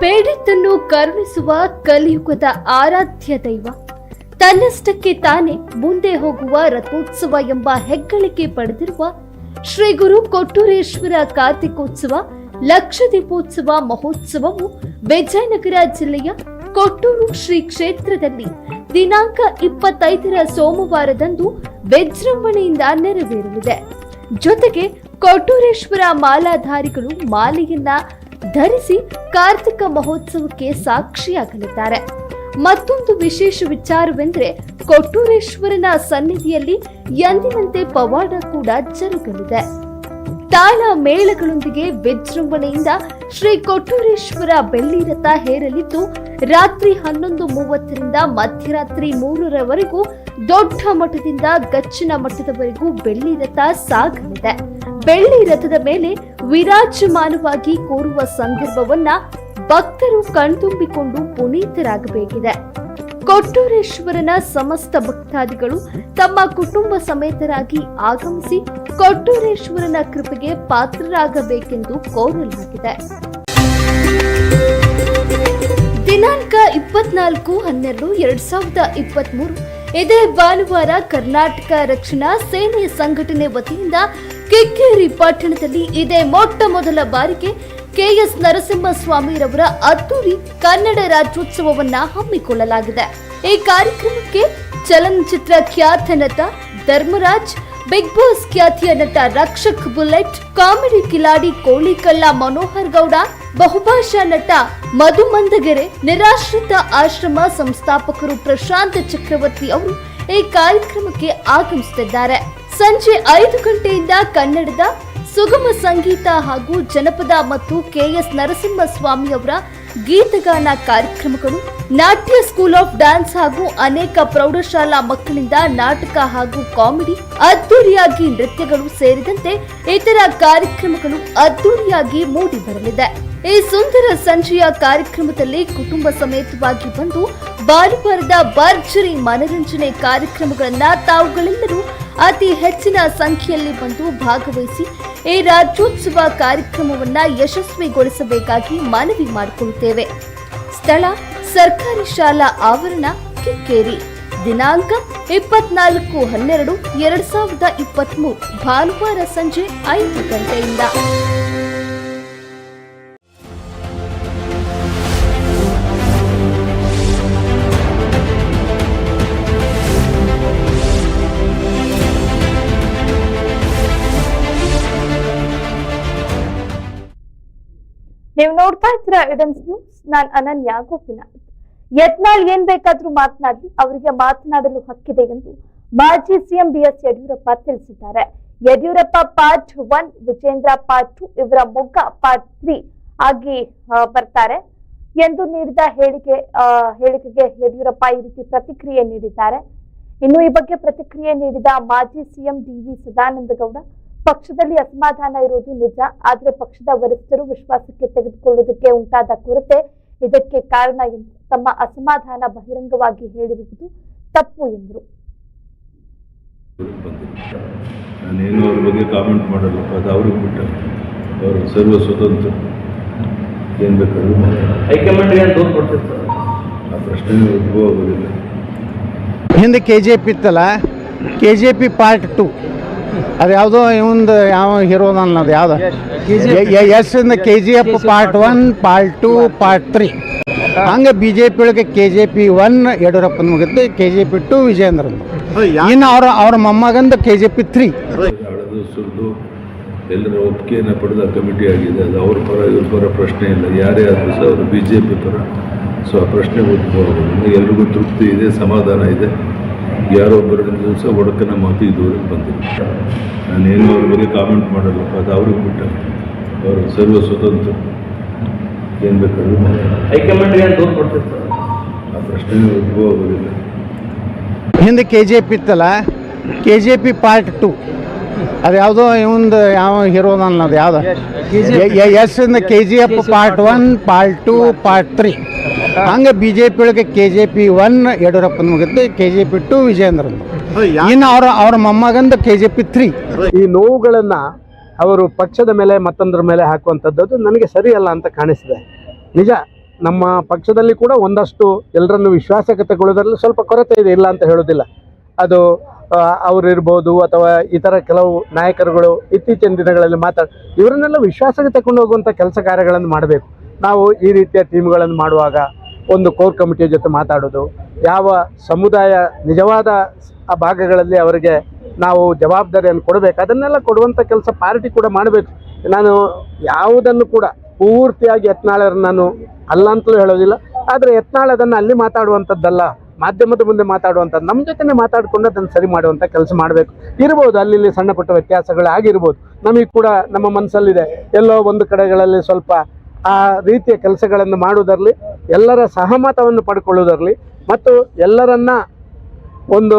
ಬೇಡಿದ್ದನ್ನು ಕರುಣಿಸುವ ಕಲಿಯುಗದ ಆರಾಧ್ಯ ದೈವ. ತನ್ನಷ್ಟಕ್ಕೆ ತಾನೇ ಮುಂದೆ ಹೋಗುವ ರಥೋತ್ಸವ ಎಂಬ ಹೆಗ್ಗಳಿಕೆ ಪಡೆದಿರುವ ಶ್ರೀ ಗುರು ಕೊಟ್ಟೂರೇಶ್ವರ ಕಾರ್ತಿಕೋತ್ಸವ, ಲಕ್ಷ ದೀಪೋತ್ಸವ ಮಹೋತ್ಸವವು ವಿಜಯನಗರ ಜಿಲ್ಲೆಯ ಕೊಟ್ಟೂರು ಶ್ರೀ ಕ್ಷೇತ್ರದಲ್ಲಿ ದಿನಾಂಕ ಇಪ್ಪತ್ತೈದರ ಸೋಮವಾರದಂದು ವಿಜೃಂಭಣೆಯಿಂದ ನೆರವೇರಲಿದೆ. ಜೊತೆಗೆ ಕೊಟ್ಟೂರೇಶ್ವರ ಮಾಲಾಧಾರಿಗಳು ಮಾಲೆಯನ್ನ ಧರಿಸಿ ಕಾರ್ತಿಕ ಮಹೋತ್ಸವಕ್ಕೆ ಸಾಕ್ಷಿಯಾಗಲಿದ್ದಾರೆ. ಮತ್ತೊಂದು ವಿಶೇಷ ವಿಚಾರವೆಂದರೆ ಕೊಟ್ಟೂರೇಶ್ವರನ ಸನ್ನಿಧಿಯಲ್ಲಿ ಎಂದಿನಂತೆ ಪವಾಡ ಕೂಡ ಜರುಗಲಿದೆ. ತಾಳ ಮೇಳಗಳೊಂದಿಗೆ ವಿಜೃಂಭಣೆಯಿಂದ ಶ್ರೀ ಕೊಟ್ಟೂರೇಶ್ವರ ಬೆಳ್ಳಿ ರಥ ಹೇರಲಿದ್ದು, ರಾತ್ರಿ ಹನ್ನೊಂದು ಮೂವತ್ತರಿಂದ ಮಧ್ಯರಾತ್ರಿ ಮೂರರವರೆಗೂ ದೊಡ್ಡ ಮಠದಿಂದ ಗಚ್ಚಿನ ಮಠದವರೆಗೂ ಬೆಳ್ಳಿ ರಥ ಸಾಗಲಿದೆ. ಬೆಳ್ಳಿ ರಥದ ಮೇಲೆ ವಿರಾಜಮಾನವಾಗಿ ಕೂರುವ ಸಂದರ್ಭವನ್ನ ಭಕ್ತರು ಕಣ್ತುಂಬಿಕೊಂಡು ಪುನೀತರಾಗಬೇಕಿದೆ. ಕೊಟ್ಟೂರೇಶ್ವರನ ಸಮಸ್ತ ಭಕ್ತಾದಿಗಳು ತಮ್ಮ ಕುಟುಂಬ ಸಮೇತರಾಗಿ ಆಗಮಿಸಿ ಕೊಟ್ಟೂರೇಶ್ವರನ ಕೃಪೆಗೆ ಪಾತ್ರರಾಗಬೇಕೆಂದು ಕೋರಲಾಗಿದೆ. ದಿನಾಂಕ ಇಪ್ಪತ್ನಾಲ್ಕು ಹನ್ನೆರಡು ಎರಡ್ ಸಾವಿರದ ಇಪ್ಪತ್ಮೂರು. ಇದೇ ಭಾನುವಾರ ಕರ್ನಾಟಕ ರಕ್ಷಣಾ ಸೇನೆ ಸಂಘಟನೆ ವತಿಯಿಂದ ಕಿಕ್ಕೇರಿ ಪಟ್ಟಣದಲ್ಲಿ ಇದೇ ಮೊಟ್ಟ ಮೊದಲ ಬಾರಿಗೆ ಕೆಎಸ್ ನರಸಿಂಹಸ್ವಾಮಿರವರ ಅದ್ದೂರಿ ಕನ್ನಡ ರಾಜ್ಯೋತ್ಸವವನ್ನ ಹಮ್ಮಿಕೊಳ್ಳಲಾಗಿದೆ. ಈ ಕಾರ್ಯಕ್ರಮಕ್ಕೆ ಚಲನಚಿತ್ರ ಖ್ಯಾತ ನಟ ಧರ್ಮರಾಜ್, ಬಿಗ್ ಬಾಸ್ ಖ್ಯಾತಿಯ ನಟ ರಕ್ಷಕ್ ಬುಲೆಟ್, ಕಾಮಿಡಿ ಕಿಲಾಡಿ ಕೋಳಿಕಳ್ಳ ಮನೋಹರ್ ಗೌಡ, ಬಹುಭಾಷಾ ನಟ ಮಧು ಮಂದಗೆರೆ, ನಿರಾಶ್ರಿತ ಆಶ್ರಮ ಸಂಸ್ಥಾಪಕರು ಪ್ರಶಾಂತ್ ಚಕ್ರವರ್ತಿ ಅವರು ಈ ಕಾರ್ಯಕ್ರಮಕ್ಕೆ ಆಗಮಿಸುತ್ತಿದ್ದಾರೆ. ಸಂಜೆ ಐದು ಗಂಟೆಯಿಂದ ಕನ್ನಡದ ಸುಗಮ ಸಂಗೀತ ಹಾಗೂ ಜನಪದ ಮತ್ತು ಕೆಎಸ್ ನರಸಿಂಹಸ್ವಾಮಿ ಅವರ ಗೀತಗಾನ ಕಾರ್ಯಕ್ರಮಗಳು, ನಾಟ್ಯ ಸ್ಕೂಲ್ ಆಫ್ ಡ್ಯಾನ್ಸ್ ಹಾಗೂ ಅನೇಕ ಪ್ರೌಢಶಾಲಾ ಮಕ್ಕಳಿಂದ ನಾಟಕ ಹಾಗೂ ಕಾಮಿಡಿ, ಅದ್ದೂರಿಯಾಗಿ ನೃತ್ಯಗಳು ಸೇರಿದಂತೆ ಇತರ ಕಾರ್ಯಕ್ರಮಗಳು ಅದ್ದೂರಿಯಾಗಿ ಮೂಡಿ ಬರಲಿದೆ. ಈ ಸುಂದರ ಸಂಜೆಯ ಕಾರ್ಯಕ್ರಮದಲ್ಲಿ ಕುಟುಂಬ ಸಮೇತವಾಗಿ ಬಂದು ಭಾನುವಾರದ ಭರ್ಜರಿ ಮನರಂಜನೆ ಕಾರ್ಯಕ್ರಮಗಳನ್ನ ತಾವುಗಳೆಲ್ಲರೂ ಅತಿ ಹೆಚ್ಚಿನ ಸಂಖ್ಯೆಯಲ್ಲಿ ಬಂದು ಭಾಗವಹಿಸಿ ಈ ರಾಜ್ಯೋತ್ಸವ ಕಾರ್ಯಕ್ರಮವನ್ನ ಯಶಸ್ವಿಗೊಳಿಸಬೇಕಾಗಿ ಮನವಿ ಮಾಡಿಕೊಳ್ಳುತ್ತೇವೆ. ಸ್ಥಳ, ಸರ್ಕಾರಿ ಶಾಲಾ ಆವರಣ, ಕಿಕ್ಕೇರಿ. ದಿನಾಂಕ ಇಪ್ಪತ್ನಾಲ್ಕು ಹನ್ನೆರಡು, ಎರಡ್ ಸಾವಿರದ ಇಪ್ಪತ್ಮೂರು ಭಾನುವಾರ ಸಂಜೆ ಐದು ಗಂಟೆಯಿಂದ. ನೀವು ನೋಡ್ತಾ ಇದ್ರ ಎವಿಡೆನ್ಸ್ ನ್ಯೂಸ್ ನಾನ್ ಅನನ್ಯ ಗೋಪಿನಾಥ್. ಯತ್ನಾಳ್ ಏನ್ ಬೇಕಾದ್ರೂ ಮಾತನಾಡಿ ಅವರಿಗೆ ಮಾತನಾಡಲು ಹಕ್ಕಿದೆ ಎಂದು ಮಾಜಿ ಸಿಎಂ ಬಿಎಸ್ ಯಡಿಯೂರಪ್ಪ ತಿಳಿಸಿದ್ದಾರೆ. Yediyurappa part one Vijayendra part two ಇವರ ಮೊಗ್ಗ ಪಾರ್ಟ್ ತ್ರೀ ಆಗಿ ಬರ್ತಾರೆ ಎಂದು ನೀಡಿದ ಹೇಳಿಕೆ ಹೇಳಿಕೆಗೆ ಯಡಿಯೂರಪ್ಪ ಈ ರೀತಿ ಪ್ರತಿಕ್ರಿಯೆ ನೀಡಿದ್ದಾರೆ. ಇನ್ನು ಈ ಬಗ್ಗೆ ಪ್ರತಿಕ್ರಿಯೆ ನೀಡಿದ ಮಾಜಿ ಸಿಎಂ ಡಿವಿ ಸದಾನಂದ ಗೌಡ ಪಕ್ಷದಲ್ಲಿ ಅಸಮಾಧಾನ ಇರುವುದು ನಿಜ ಆದರೆ ಪಕ್ಷದ ವರಿಷ್ಠರು ವಿಶ್ವಾಸಕ್ಕೆ ತೆಗೆದುಕೊಳ್ಳುವುದಕ್ಕೆ ಉಂಟಾದ ಕೊರತೆ ಇದಕ್ಕೆ ಕಾರಣ ಎಂದು ತಮ್ಮ ಅಸಮಾಧಾನ ಬಹಿರಂಗವಾಗಿ ಹೇಳಿರುವುದು ತಪ್ಪು ಎಂದರು. ನಾನೇನು ಅವ್ರ ಬಗ್ಗೆ ಕಾಮೆಂಟ್ ಮಾಡಲ್ಲಪ್ಪ ಅದು ಅವ್ರಿಗೆ ಬಿಟ್ಟ ಅವರು ಸರ್ವ ಸ್ವತಂತ್ರ. ಏನು ಬೇಕಾದ್ರೂ. ಹೈಕಮಾಂಡ್ಗೆ ಅಂತ ದೂರು ಕೊಡ್ತಿರ್ತಾರೆ? ಆ ಪ್ರಶ್ನೆ ಉದ್ಭವ ಆಗೋದಿಲ್ಲ. ಹಿಂದೆ ಕೆ ಜೆ ಪಿ ಇತ್ತಲ್ಲ K J P part two ಅದು ಯಾವುದೋ ಇವಂದು ಯಾವ ಹೀರೋದ ಅನ್ನೋದು ಯಾವ್ದು? ಎಸ್ ಇಂದ K G F part one part two part three ಹಂಗೆ ಬಿ ಜೆ ಪಿ ಒಳಗೆ ಕೆ ಜೆ ಪಿ ಒನ್ ಯಡಿಯೂರಪ್ಪನ ಮುಗಿದ್ದು ಕೆ ಜೆ ಪಿ ಟು ವಿಜೇಂದ್ರನ್ ಇನ್ನು ಅವ್ರ ಅವ್ರ ಮೊಮ್ಮಗಂದು ಕೆ ಜೆ ಪಿ ತ್ರೀ ಸುರಿದು ಎಲ್ಲರ ಒಪ್ಪಿಗೆಯನ್ನು ಪಡೆದ ಕಮಿಟಿ ಆಗಿದೆ. ಅದು ಅವ್ರ ಪರ ಇವ್ರ ಪರ ಪ್ರಶ್ನೆ ಇಲ್ಲ. ಯಾರೇ ಆದರೂ ಸಹ ಅವರು ಬಿ ಜೆ ಪಿ ಪರ. ಸೊ ಆ ಪ್ರಶ್ನೆ ಉದ್ಭವ ಎಲ್ರಿಗೂ ತೃಪ್ತಿ ಇದೆ ಸಮಾಧಾನ ಇದೆ. ಯಾರೋ ಒಬ್ಬರನ್ನ ದಿವಸ ಒಡಕನ ಮಾತು ಇದುವರೆಗೆ ಬಂದಿಲ್ಲ ನಾನೇನು ಅವ್ರ ಬಗ್ಗೆ ಕಾಮೆಂಟ್ ಮಾಡಲ್ಲಪ್ಪ ಅದು ಅವ್ರಿಗೆ ಬಿಟ್ಟ ಅವರು ಸರ್ವ ಸ್ವತಂತ್ರ ಏನು ಬೇಕಾದ್ರೂ ಆ ಪ್ರಶ್ನೆ ಹೋಗೋದಿಲ್ಲ ಹಿಂದೆ ಕೆ ಜಿ ಪಿ ಇತ್ತಲ್ಲ K J P part two ಅದು ಯಾವುದೋ ಇವಂದು ಯಾವ ಹೀರೋದ ಅನ್ನೋದು ಯಾವುದೋ ಎಸ್ ಇಂದ K G F part one part two part three ಹಂಗೆ ಬಿ ಜೆ ಪಿ ಒಳಗೆ ಕೆ ಜೆ ಪಿ ಒನ್ ಯಡಿಯೂರಪ್ಪನ ಮುಗಿತು K J P two Vijayendra ಇನ್ನು ಅವ್ರ ಅವ್ರ ಮೊಮ್ಮಗಂದು ಕೆ ಜೆ ಪಿ ತ್ರೀ. ಈ ನೋವುಗಳನ್ನು ಅವರು ಪಕ್ಷದ ಮೇಲೆ ಮತ್ತೊಂದರ ಮೇಲೆ ಹಾಕುವಂಥದ್ದು ನನಗೆ ಸರಿಯಲ್ಲ ಅಂತ ಕಾಣಿಸಿದೆ ನಿಜ ನಮ್ಮ ಪಕ್ಷದಲ್ಲಿ ಕೂಡ ಒಂದಷ್ಟು ಎಲ್ಲರನ್ನು ವಿಶ್ವಾಸಕ್ಕೆ ತಗೊಳ್ಳೋದ್ರಲ್ಲಿ ಸ್ವಲ್ಪ ಕೊರತೆ ಇದೆ ಇಲ್ಲ ಅಂತ ಹೇಳೋದಿಲ್ಲ. ಅದು ಅವರಿರ್ಬೋದು ಅಥವಾ ಇತರ ಕೆಲವು ನಾಯಕರುಗಳು ಇತ್ತೀಚಿನ ದಿನಗಳಲ್ಲಿ ಮಾತಾಡ ಇವರನ್ನೆಲ್ಲ ವಿಶ್ವಾಸಕ್ಕೆ ತಗೊಂಡು ಹೋಗುವಂಥ ಕೆಲಸ ಕಾರ್ಯಗಳನ್ನು ಮಾಡಬೇಕು. ನಾವು ಈ ರೀತಿಯ ಟೀಮ್ಗಳನ್ನು ಮಾಡುವಾಗ ಒಂದು ಕೋರ್ ಕಮಿಟಿಯ ಜೊತೆ ಮಾತಾಡೋದು. ಯಾವ ಸಮುದಾಯ ನಿಜವಾದ ಆ ಭಾಗಗಳಲ್ಲಿ ಅವರಿಗೆ ನಾವು ಜವಾಬ್ದಾರಿಯನ್ನು ಕೊಡಬೇಕು. ಅದನ್ನೆಲ್ಲ ಕೊಡುವಂಥ ಕೆಲಸ ಪಾರ್ಟಿ ಕೂಡ ಮಾಡಬೇಕು. ನಾನು ಯಾವುದನ್ನು ಕೂಡ ಪೂರ್ತಿಯಾಗಿ ಯತ್ನಾಳರನ್ನು ನಾನು ಅಲ್ಲ ಅಂತಲೂ ಹೇಳೋದಿಲ್ಲ. ಆದರೆ ಯತ್ನಾಳ್ ಅದನ್ನು ಅಲ್ಲಿ ಮಾತಾಡುವಂಥದ್ದಲ್ಲ ಮಾಧ್ಯಮದ ಮುಂದೆ ಮಾತಾಡುವಂಥದ್ದು ನಮ್ಮ ಜೊತೆನೇ ಮಾತಾಡಿಕೊಂಡು ಅದನ್ನು ಸರಿ ಮಾಡುವಂಥ ಕೆಲಸ ಮಾಡಬೇಕು. ಇರ್ಬೋದು, ಅಲ್ಲಿ ಇಲ್ಲಿ ಸಣ್ಣ ಪುಟ್ಟ ವ್ಯತ್ಯಾಸಗಳು ಆಗಿರ್ಬೋದು ನಮಗೆ ಕೂಡ ನಮ್ಮ ಮನಸ್ಸಲ್ಲಿದೆ ಎಲ್ಲೋ ಒಂದು ಕಡೆಗಳಲ್ಲಿ ಸ್ವಲ್ಪ ಆ ರೀತಿಯ ಕೆಲಸಗಳನ್ನು ಮಾಡುವುದರಲ್ಲಿ ಎಲ್ಲರ ಸಹಮತವನ್ನು ಪಡ್ಕೊಳ್ಳೋದರಲ್ಲಿ ಮತ್ತು ಎಲ್ಲರನ್ನ ಒಂದು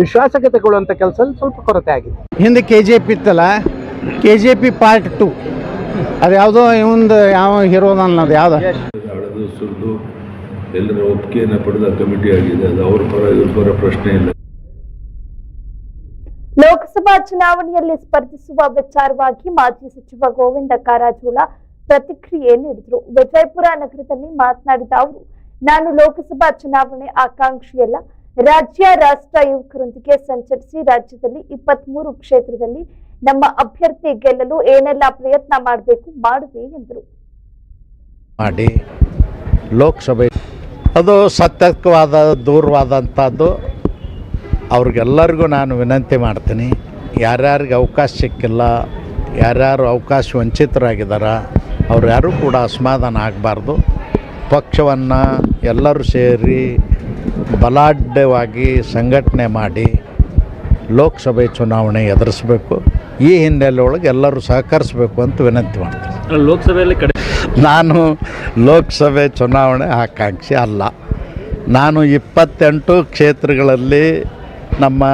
ವಿಶ್ವಾಸಕ್ಕೆ ತಗೊಳ್ಳುವಂಥ ಕೆಲಸ ಸ್ವಲ್ಪ ಕೊರತೆ ಆಗಿದೆ. ಹಿಂದೆ ಕೆ ಜೆ ಪಿ ಇತ್ತಲ್ಲ K J P part two ಅದು ಯಾವುದೋ ಇವಂದು ಯಾವ ಹೀರೋ ಅನ್ನೋದು ಯಾವ್ದು? ಹಳದು ಸುರಿದು ಎಲ್ಲರ ಒಪ್ಪಿಗೆಯನ್ನು ಪಡೆದ ಕಮಿಟಿ ಆಗಿದೆ. ಅದು ಅವ್ರ ಪರ ಇವ್ರ ಪರ ಪ್ರಶ್ನೆ ಇಲ್ಲ. ಲೋಕಸಭಾ ಚುನಾವಣೆಯಲ್ಲಿ ಸ್ಪರ್ಧಿಸುವ ವಿಚಾರವಾಗಿ ಮಾಜಿ ಸಚಿವ ಗೋವಿಂದ ಕಾರಜೋಳ ಪ್ರತಿಕ್ರಿಯೆ ನೀಡಿದರು. ವಿಜಯಪುರ ನಗರದಲ್ಲಿ ಮಾತನಾಡಿದ ಅವರು, ನಾನು ಲೋಕಸಭಾ ಚುನಾವಣೆ ಆಕಾಂಕ್ಷಿಯಲ್ಲ. ರಾಜ್ಯ, ರಾಷ್ಟ್ರ ಯುವಕರೊಂದಿಗೆ ಸಂಚರಿಸಿ ರಾಜ್ಯದಲ್ಲಿ ಇಪ್ಪತ್ಮೂರು ಕ್ಷೇತ್ರದಲ್ಲಿ ನಮ್ಮ ಅಭ್ಯರ್ಥಿ ಗೆಲ್ಲಲು ಏನೆಲ್ಲ ಪ್ರಯತ್ನ ಮಾಡಬೇಕು ಮಾಡುವೆ ಎಂದರು. ಮಾಡಿ ಲೋಕಸಭೆ. ಅದು ಸತ್ಯಕವಾದ ದೂರವಾದಂಥದ್ದು. ಅವ್ರಿಗೆಲ್ಲರಿಗೂ ನಾನು ವಿನಂತಿ ಮಾಡ್ತೀನಿ. ಯಾರ್ಯಾರಿಗೆ ಅವಕಾಶ ಸಿಕ್ಕಿಲ್ಲ, ಯಾರ್ಯಾರು ಅವಕಾಶ ವಂಚಿತರಾಗಿದ್ದಾರೆ ಅವ್ರು ಯಾರೂ ಕೂಡ ಅಸಮಾಧಾನ ಆಗಬಾರ್ದು. ಪಕ್ಷವನ್ನು ಎಲ್ಲರೂ ಸೇರಿ ಬಲಾಢ್ಯವಾಗಿ ಸಂಘಟನೆ ಮಾಡಿ ಲೋಕಸಭೆ ಚುನಾವಣೆ ಎದುರಿಸಬೇಕು. ಈ ಹಿನ್ನೆಲೆ ಒಳಗೆ ಎಲ್ಲರೂ ಸಹಕರಿಸಬೇಕು ಅಂತ ವಿನಂತಿ ಮಾಡ್ತೀನಿ. ಲೋಕಸಭೆಯಲ್ಲಿ ಕಡೆ ನಾನು ಲೋಕಸಭೆ ಚುನಾವಣೆ ಆಕಾಂಕ್ಷಿ ಅಲ್ಲ. ನಾನು ಇಪ್ಪತ್ತೆಂಟು ಕ್ಷೇತ್ರಗಳಲ್ಲಿ ನಮ್ಮ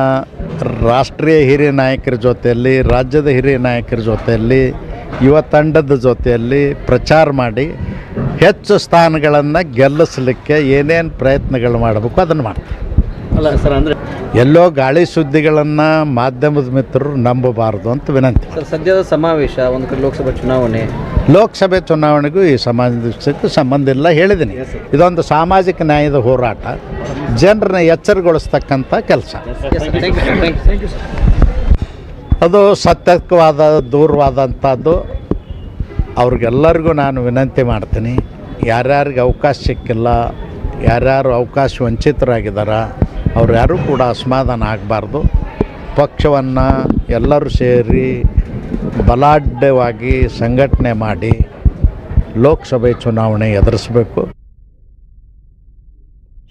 ರಾಷ್ಟ್ರೀಯ ಹಿರಿಯ ನಾಯಕರ ಜೊತೆಯಲ್ಲಿ ರಾಜ್ಯದ ಹಿರಿಯ ನಾಯಕರ ಜೊತೆಯಲ್ಲಿ ಯುವ ತಂಡದ ಜೊತೆಯಲ್ಲಿ ಪ್ರಚಾರ ಮಾಡಿ ಹೆಚ್ಚು ಸ್ಥಾನಗಳನ್ನು ಗೆಲ್ಲಿಸಲಿಕ್ಕೆ ಏನೇನು ಪ್ರಯತ್ನಗಳು ಮಾಡಬೇಕು ಅದನ್ನು ಮಾಡ್ತೀವಿ. ಅಲ್ಲ ಸರ್ ಅಂದರೆ ಎಲ್ಲೋ ಗಾಳಿ ಸುದ್ದಿಗಳನ್ನು ಮಾಧ್ಯಮದ ಮಿತ್ರರು ನಂಬಬಾರದು ಅಂತ ವಿನಂತಿ. ಸರ್ ಸದ್ಯದ ಸಮಾವೇಶ ಒಂದು ಕಡೆ ಲೋಕಸಭಾ ಚುನಾವಣೆ. ಲೋಕಸಭೆ ಚುನಾವಣೆಗೂ ಈ ಸಮಾಜಕ್ಕೆ ಸಂಬಂಧ ಇಲ್ಲ ಹೇಳಿದ್ದೀನಿ. ಇದೊಂದು ಸಾಮಾಜಿಕ ನ್ಯಾಯದ ಹೋರಾಟ. ಜನರನ್ನ ಎಚ್ಚರಗೊಳಿಸ್ತಕ್ಕಂಥ ಕೆಲಸ. ಥ್ಯಾಂಕ್ ಯು ಸರ್ ಅದು ಸತ್ಯಕವಾದ ದೂರವಾದಂಥದ್ದು. ಅವ್ರಿಗೆಲ್ಲರಿಗೂ ನಾನು ವಿನಂತಿ ಮಾಡ್ತೀನಿ, ಯಾರ್ಯಾರಿಗೆ ಅವಕಾಶ ಸಿಕ್ಕಿಲ್ಲ, ಯಾರ್ಯಾರು ಅವಕಾಶ ವಂಚಿತರಾಗಿದ್ದಾರೆ ಅವ್ರು ಯಾರೂ ಕೂಡ ಅಸಮಾಧಾನ ಆಗಬಾರ್ದು. ಪಕ್ಷವನ್ನು ಎಲ್ಲರೂ ಸೇರಿ ಬಲಾಢ್ಯವಾಗಿ ಸಂಘಟನೆ ಮಾಡಿ ಲೋಕಸಭೆ ಚುನಾವಣೆ ಎದುರಿಸಬೇಕು.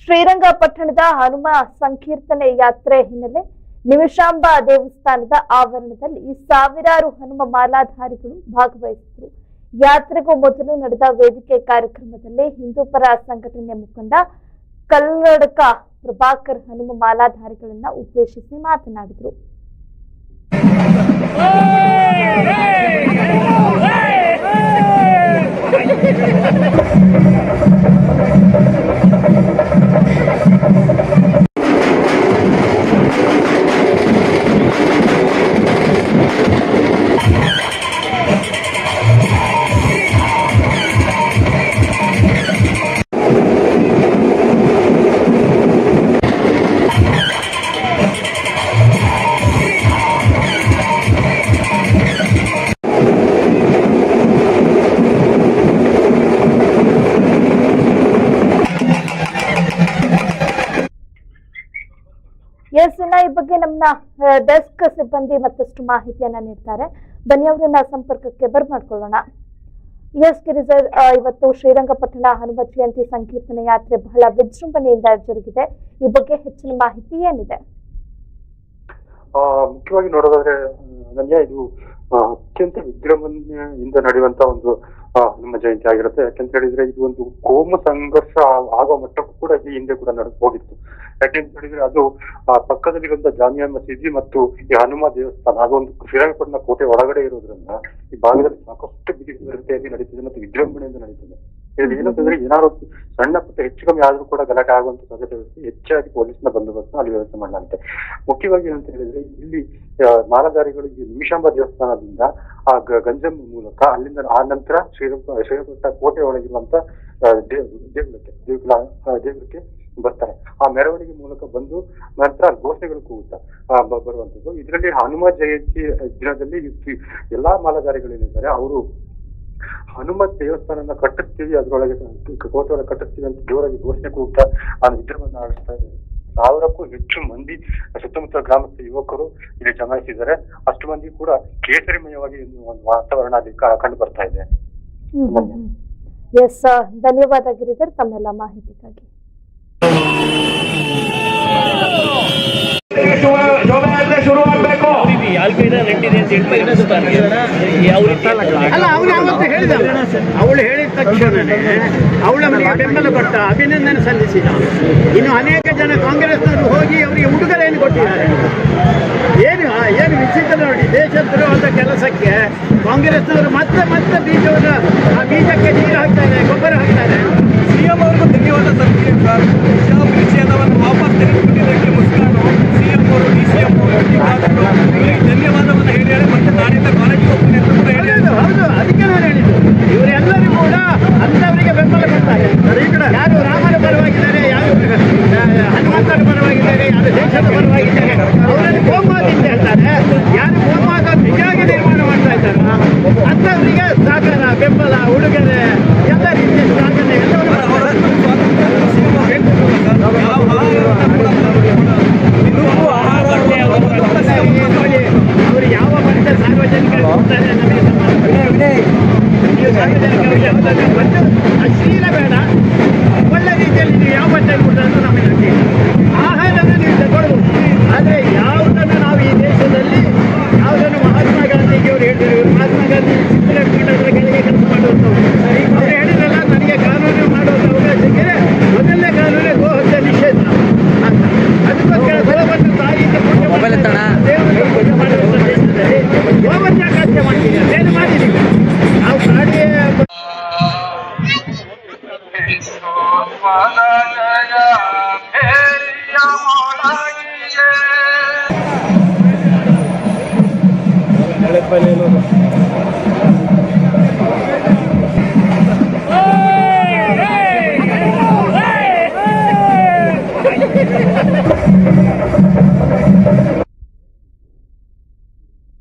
ಶ್ರೀರಂಗಪಟ್ಟಣದ ಹನುಮ ಸಂಕೀರ್ತನೆ ಯಾತ್ರೆ ಹಿನ್ನೆಲೆ ನಿಮಿಷಾಂಬ ದೇವಸ್ಥಾನದ ಆವರಣದಲ್ಲಿ ಸಾವಿರಾರು ಹನುಮ ಮಾಲಾಧಾರಿಗಳು ಭಾಗವಹಿಸಿದರು. ಯಾತ್ರೆಗೂ ಮೊದಲು ನಡೆದ ವೇದಿಕೆ ಕಾರ್ಯಕ್ರಮದಲ್ಲಿ ಹಿಂದೂಪರ ಸಂಘಟನೆ ಮುಖಂಡ ಕಲ್ಲಡಕ ಪ್ರಭಾಕರ್ ಹನುಮ ಮಾಲಾಧಾರಿಗಳನ್ನ ಉದ್ದೇಶಿಸಿ ಮಾತನಾಡಿದರು. ಡೆಸ್ಕ್ ಸಿಬ್ಬಂದಿ ಮತ್ತಷ್ಟು ಮಾಹಿತಿಯನ್ನ ನೀಡ್ತಾರೆ. ಬನ್ನಿ ಅವರನ್ನ ಸಂಪರ್ಕಕ್ಕೆ ಬರ್ಮಾಡ್ಕೊಳ್ಳೋಣ. ಎಸ್ ಗಿರಿಜರ್ ಇವತ್ತು ಶ್ರೀರಂಗಪಟ್ಟಣ ಹನುಮ ಜಯಂತಿ ಸಂಕೀರ್ತನ ಯಾತ್ರೆ ಬಹಳ ವಿಜೃಂಭಣೆಯಿಂದ ಜರುಗಿದೆ. ಈ ಬಗ್ಗೆ ಹೆಚ್ಚಿನ ಮಾಹಿತಿ ಏನಿದೆ? ಮುಖ್ಯವಾಗಿ ನೋಡೋದಾದ್ರೆ ಅನನ್ಯ ಇದು ಅತ್ಯಂತ ವಿಜೃಂಭಣೆಯಿಂದ ನಡೆಯುವಂತ ಒಂದು ಹನುಮ ಜಯಂತಿ ಆಗಿರುತ್ತೆ. ಯಾಕಂತ ಹೇಳಿದ್ರೆ ಇದು ಒಂದು ಕೋಮು ಸಂಘರ್ಷ ಆಗೋ ಮಟ್ಟಕ್ಕೂ ಕೂಡ ಈ ಹಿಂದೆ ಕೂಡ ನಡೆದು ಹೋಗಿತ್ತು. ಯಾಕೆಂತ ಹೇಳಿದ್ರೆ ಅದು ಆ, ಪಕ್ಕದಲ್ಲಿರುವಂತ ಜಾಮಿಯಾ ಮಸೀದಿ ಮತ್ತು ಈ ಹನುಮ ದೇವಸ್ಥಾನ ಅದೊಂದು ಶ್ರೀರಂಗಪಟ್ಟಣ ಕೋಟೆ ಒಳಗಡೆ ಇರೋದ್ರಿಂದ ಈ ಭಾಗದಲ್ಲಿ ಸಾಕಷ್ಟು ಬಿಗಿ ಭದ್ರತೆಯಲ್ಲಿ ನಡೀತದೆ ಮತ್ತು ವಿಜೃಂಭಣೆಯಿಂದ ನಡೀತದೆ. ಇದು ಏನಂತಂದ್ರೆ ಏನಾದ್ರು ಸಣ್ಣ ಪುಟ್ಟ ಹೆಚ್ಚು ಕಮ್ಮಿ ಆದ್ರೂ ಕೂಡ ಗಲಾಟೆ ಆಗುವಂತ ಸಾಧ್ಯತೆ ಹೆಚ್ಚಾಗಿ ಪೊಲೀಸ್ನ ಬಂದೋಬಸ್ತ್ ಅಲ್ಲಿ ವ್ಯವಸ್ಥೆ ಮಾಡಲಾಗುತ್ತೆ. ಮುಖ್ಯವಾಗಿ ಏನಂತ ಹೇಳಿದ್ರೆ ಇಲ್ಲಿ ಮಾಲಧಾರಿಗಳು ಈ ನಿಮಿಷಾಂಬ ದೇವಸ್ಥಾನದಿಂದ ಆ ಗಂಜಮ್ ಗಂಜಂ ಮೂಲಕ ಅಲ್ಲಿಂದ ಆ ನಂತರ ಶ್ರೀರಂಗ ಶ್ರೀರಂಗಪಟ್ಟ ಕೋಟೆ ಒಳಗಿರುವಂತ ದೇಗುಲಕ್ಕೆ ದೇಗುಲ ದೇಗುಲಕ್ಕೆ ಬರ್ತಾರೆ. ಆ ಮೆರವಣಿಗೆ ಮೂಲಕ ಬಂದು ನಂತರ ಘೋಷಣೆಗಳು ಕೂಗುತ್ತಾ ಬರುವಂತದ್ದು ಇದರಲ್ಲಿ ಹನುಮ ಜಯಂತಿ ದಿನದಲ್ಲಿ ಎಲ್ಲಾ ಮಾಲಾಧಾರಿಗಳೇನಿದ್ದಾರೆ ಅವರು ಹನುಮ ದೇವಸ್ಥಾನನ ಕಟ್ಟಿಸ್ತೀವಿ ಅದರೊಳಗೆ ಕೋಟೆಯೊಳಗೆ ಕಟ್ಟಿಸ್ತೀವಿ ಅಂತ ಜೋರಾಗಿ ಘೋಷಣೆ ಕೂಗ್ತಾ, ಆ ವಿಜೃಂಭಣೆ ಆಡಿಸ್ತಾ ಇದ್ದಾರೆ. ಸಾವಿರಕ್ಕೂ ಹೆಚ್ಚು ಮಂದಿ ಸುತ್ತಮುತ್ತ ಗ್ರಾಮಸ್ಥ ಯುವಕರು ಇಲ್ಲಿ ಜಮಾಯಿಸಿದ್ದಾರೆ. ಅಷ್ಟು ಮಂದಿ ಕೂಡ ಕೇಸರಿಮಯವಾಗಿ ಒಂದು ವಾತಾವರಣ ಅಲ್ಲಿ ಕಂಡು ಬರ್ತಾ ಇದೆ. ಎಸ್ ಧನ್ಯವಾದ ಗಿರಿಧರ್, ತಮ್ಮೆಲ್ಲ ಮಾಹಿತಿಗಾಗಿ. ಅಲ್ಲ, ಅವ್ರು ಯಾವತ್ತು ಹೇಳಿದ ಅವಳು ಹೇಳಿದ ತಕ್ಷಣನೇ ಅವಳ ಮನೆಗೆ ಬೆಂಬಲ ಕೊಟ್ಟ ಅಭಿನಂದನೆ ಸಲ್ಲಿಸಿದ ಇನ್ನು ಅನೇಕ ಜನ ಕಾಂಗ್ರೆಸ್ನವರು ಹೋಗಿ ಅವರಿಗೆ ಉಡುಗೊರೆಯನ್ನು ಕೊಟ್ಟಿದ್ದಾರೆ. ಏನು ಏನು ವಿಚಿತ್ರ ನೋಡಿ ದೇಶದ್ರೋಹದ ಕೆಲಸಕ್ಕೆ ಕಾಂಗ್ರೆಸ್ನವರು ಮತ್ತೆ ಮತ್ತೆ ಬೀಜವನ್ನು ಆ ಬೀಜಕ್ಕೆ ನೀರು ಹಾಕ್ತಾರೆ ಗೊಬ್ಬರ ಹಾಕ್ತಾರೆ. ಸಿಎಂ ಅವ್ರಿಗೂ ಧನ್ಯವಾದ ಸಲ್ಲಿಸ್ತೀನಿ ಸರ್. ವಿಷಯವನ್ನು ವಾಪಸ್ ತೆಗೆದುಕೊಂಡಿದ್ದಕ್ಕೆ ಮುಸ್ಕಾನು. ಸಿಎಂ ಅವರು ಡಿ ಸಿ ಎಂ ಅವರು ಧನ್ಯವಾದವನ್ನು ಹೇಳಿ ಹೇಳಿ ಮತ್ತೆ ನಾಳೆಯಿಂದ ಕಾಲೇಜಿಗೆ ಹೋಗ್ತೀನಿ ಅಂತ ಕೂಡ ಹೇಳಿ ಹೌದು ಅದಕ್ಕೆ ನಾನು ಹೇಳಿದ್ದು. ಇವರೆಲ್ಲರೂ ಕೂಡ ಅಂತವರಿಗೆ ಬೆಂಬಲ ಕೊಡ್ತಾರೆ. ಯಾರು ರಾಮನ ಪರವಾಗಿದ್ದಾರೆ ಯಾರು ಆ, ಹನುಮಂತನ ಪರವಾಗಿದ್ದಾರೆ ಯಾರು ದೇಶದ ಪರವಾಗಿದ್ದಾರೆ ಅವರಲ್ಲಿ Gracias.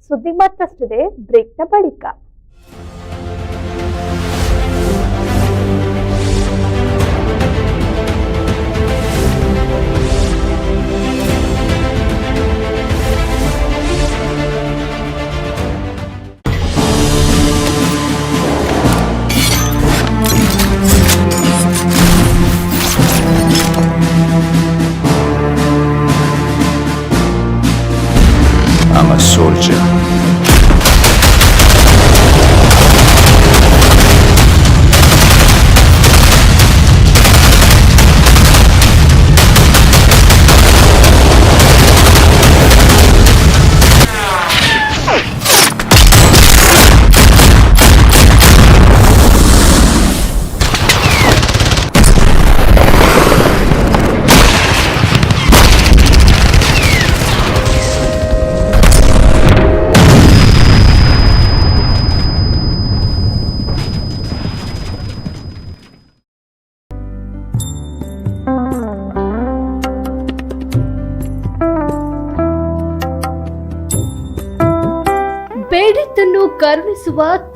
ಸುದ್ದಿ ಮತ್ತಷ್ಟಿದೆ ಬ್ರೇಕ್ನ ಬಳಿಕ.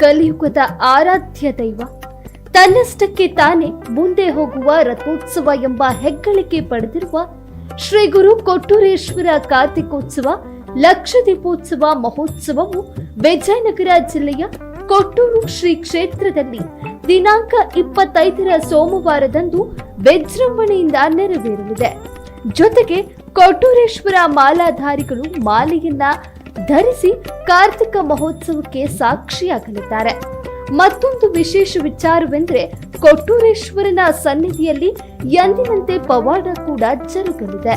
ಕಲಿಯುಗದ ಆರಾಧ್ಯ ದೈವ, ತನ್ನಷ್ಟಕ್ಕೆ ತಾನೇ ಮುಂದೆ ಹೋಗುವ ರಥೋತ್ಸವ ಎಂಬ ಹೆಗ್ಗಳಿಕೆ ಪಡೆದಿರುವ ಶ್ರೀ ಗುರು ಕೊಟ್ಟೂರೇಶ್ವರ ಕಾರ್ತಿಕೋತ್ಸವ, ಲಕ್ಷ ದೀಪೋತ್ಸವ ಮಹೋತ್ಸವವು ವಿಜಯನಗರ ಜಿಲ್ಲೆಯ ಕೊಟ್ಟೂರು ಶ್ರೀ ಕ್ಷೇತ್ರದಲ್ಲಿ ದಿನಾಂಕ ಇಪ್ಪತ್ತೈದರ ಸೋಮವಾರದಂದು ವಿಜೃಂಭಣೆಯಿಂದ ನೆರವೇರಲಿದೆ. ಜೊತೆಗೆ ಕೊಟ್ಟೂರೇಶ್ವರ ಮಾಲಾಧಾರಿಗಳು ಮಾಲೆಯನ್ನ ಧರಿಸಿ ಕಾರ್ತಿಕ ಮಹೋತ್ಸವಕ್ಕೆ ಸಾಕ್ಷಿಯಾಗಲಿದ್ದಾರೆ. ಮತ್ತೊಂದು ವಿಶೇಷ ವಿಚಾರವೆಂದರೆ ಕೊಟ್ಟೂರೇಶ್ವರನ ಸನ್ನಿಧಿಯಲ್ಲಿ ಎಂದಿನಂತೆ ಪವಾಡ ಕೂಡ ಜರುಗಲಿದೆ.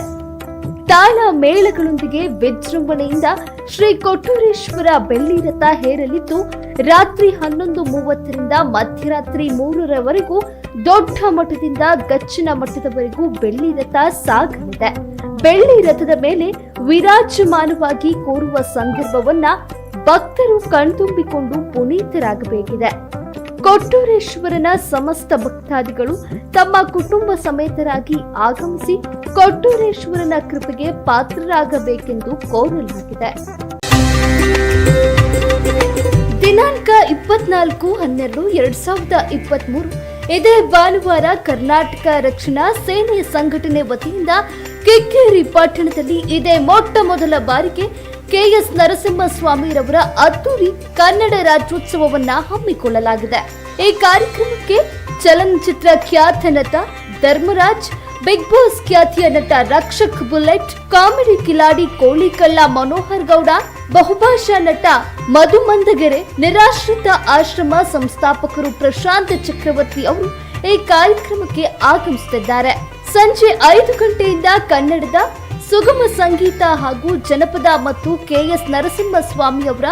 ತಾಳ ಮೇಳಗಳೊಂದಿಗೆ ವಿಜೃಂಭಣೆಯಿಂದ ಶ್ರೀ ಕೊಟ್ಟೂರೇಶ್ವರ ಬೆಳ್ಳಿ ರಥ ಹೇರಲಿದ್ದು, ರಾತ್ರಿ ಹನ್ನೊಂದು ಮೂವತ್ತರಿಂದ ಮಧ್ಯರಾತ್ರಿ ಮೂರರವರೆಗೂ ದೊಡ್ಡ ಮಠದಿಂದ ಗಚ್ಚಿನ ಮಠದವರೆಗೂ ಬೆಳ್ಳಿ ರಥ ಸಾಗಲಿದೆ. ಬೆಳ್ಳಿ ರಥದ ಮೇಲೆ ವಿರಾಜಮಾನವಾಗಿ ಕೋರುವ ಸಂದರ್ಭವನ್ನ ಭಕ್ತರು ಕಣ್ತುಂಬಿಕೊಂಡು ಪುನೀತರಾಗಬೇಕಿದೆ. ಕೊಟ್ಟೂರೇಶ್ವರನ ಸಮಸ್ತ ಭಕ್ತಾದಿಗಳು ತಮ್ಮ ಕುಟುಂಬ ಸಮೇತರಾಗಿ ಆಗಮಿಸಿ ಕೊಟ್ಟೂರೇಶ್ವರನ ಕೃಪೆಗೆ ಪಾತ್ರರಾಗಬೇಕೆಂದು ಕೋರಲಾಗಿದೆ. ದಿನಾಂಕ ಇಪ್ಪತ್ನಾಲ್ಕು ಹನ್ನೆರಡು ಎರಡ್ ಸಾವಿರದ ಇಪ್ಪತ್ಮೂರು. ಇದೇ ಭಾನುವಾರ ಕರ್ನಾಟಕ ರಕ್ಷಣಾ ಸೇನೆ ಸಂಘಟನೆ ವತಿಯಿಂದ ಕಿಕ್ಕೇರಿ ಪಟ್ಟಣದಲ್ಲಿ ಇದೇ ಮೊಟ್ಟ ಮೊದಲ ಬಾರಿಗೆ ಕೆಎಸ್ ನರಸಿಂಹಸ್ವಾಮಿರವರ ಅದ್ದೂರಿ ಕನ್ನಡ ರಾಜ್ಯೋತ್ಸವವನ್ನ ಹಮ್ಮಿಕೊಳ್ಳಲಾಗಿದೆ. ಈ ಕಾರ್ಯಕ್ರಮಕ್ಕೆ ಚಲನಚಿತ್ರ ಖ್ಯಾತ ನಟ ಧರ್ಮರಾಜ್ ಬಿಗ್ ಬಾಸ್ ಖ್ಯಾತಿಯ ನಟ ರಕ್ಷಕ್ ಬುಲೆಟ್, ಕಾಮಿಡಿ ಕಿಲಾಡಿ ಕೋಳಿಕಲ್ಲ ಮನೋಹರ್ ಗೌಡ, ಬಹುಭಾಷಾ ನಟ ಮಧು ಮಂದಗೆರೆ, ನಿರಾಶ್ರಿತ ಆಶ್ರಮ ಸಂಸ್ಥಾಪಕರು ಪ್ರಶಾಂತ್ ಚಕ್ರವರ್ತಿ ಅವರು ಈ ಕಾರ್ಯಕ್ರಮಕ್ಕೆ ಆಗಮಿಸುತ್ತಿದ್ದಾರೆ. ಸಂಜೆ ಐದು ಗಂಟೆಯಿಂದ ಕನ್ನಡದ ಸುಗಮ ಸಂಗೀತ ಹಾಗೂ ಜನಪದ ಮತ್ತು ಕೆಎಸ್ ನರಸಿಂಹಸ್ವಾಮಿ ಅವರ